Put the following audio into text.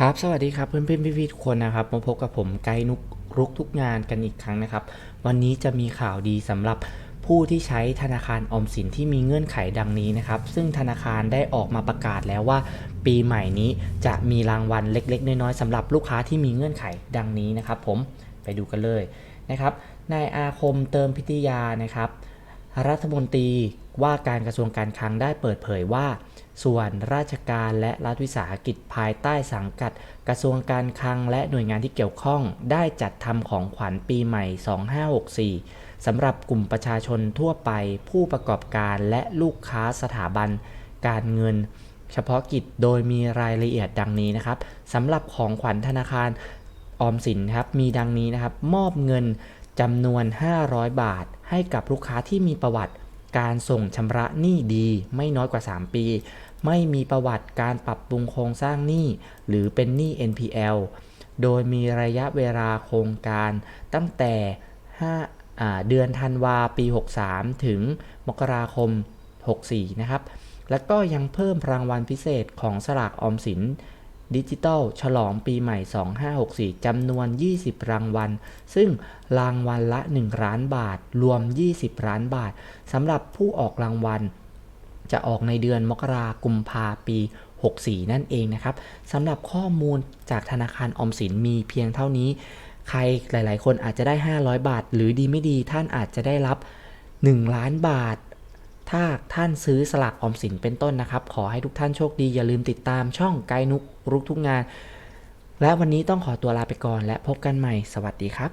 ครับ สวัสดีครับเพื่อนเพื่อนพี่ๆทุกคนนะครับมาพบกับผมไกด์นุกรุกทุกงานกันอีกครั้งนะครับ วันนี้จะมีข่าวดีสำหรับผู้ที่ใช้ธนาคารออมสินที่มีเงื่อนไขดังนี้นะครับ ซึ่งธนาคารได้ออกมาประกาศแล้วว่า ปีใหม่นี้จะมีรางวัลเล็ก ๆ น้อยๆสำหรับลูกค้าที่มีเงื่อนไขดังนี้นะครับ ผมไปดูกันเลยนะครับนายอาคมเติมพิทยานะครับ รัฐมนตรีว่าการกระทรวงการคลังได้เปิดเผยว่า ส่วนราชการและรัฐวิสาหกิจภายใต้สังกัด กระทรวงการคลังและหน่วยงานที่เกี่ยวข้อง ได้จัดทำของขวัญปีใหม่ 2564สำหรับกลุ่มประชาชนทั่วไป ผู้ประกอบการและลูกค้าสถาบันการเงิน เฉพาะกิจโดยมีรายละเอียดดังนี้นะครับสำหรับของขวัญธนาคารออมสินครับมีดังนี้นะครับ มอบเงินจำนวน 500 บาท ให้กับลูกค้าที่มีประวัติ การส่งชำระหนี้ดีไม่น้อยกว่า 3 ปี ไม่มีประวัติการปรับปรุงโครงสร้างหนี้ หรือเป็นหนี้ NPL โดยมีระยะเวลาโครงการตั้งแต่5เดือนธันวาปี 63 ถึงมกราคม 64 นะครับ แล้วก็ยังเพิ่มรางวัลพิเศษของสลากออมสิน ดิจิตอลฉลองปีใหม่ 2564 จำนวน 20 รางวัล ซึ่งรางวัลละ 1 ล้านบาท รวม 20 ล้านบาท สำหรับผู้ออกรางวัล จะออกในเดือนมกรากุมภาปี 64 นั่นเองนะครับ สำหรับข้อมูลจากธนาคารออมสินมีเพียงเท่านี้ ใครหลาย ๆ คนอาจจะได้ 500 บาท หรือดีไม่ดีท่านอาจจะได้รับ 1 ล้านบาท ถ้าท่านซื้อสลากออมสินเป็นต้นนะครับ ขอให้ทุกท่านโชคดีอย่าลืมติดตามช่องไกด์นุกรุกทุกงาน และวันนี้ต้องขอตัวลาไปก่อนและพบกันใหม่สวัสดีครับ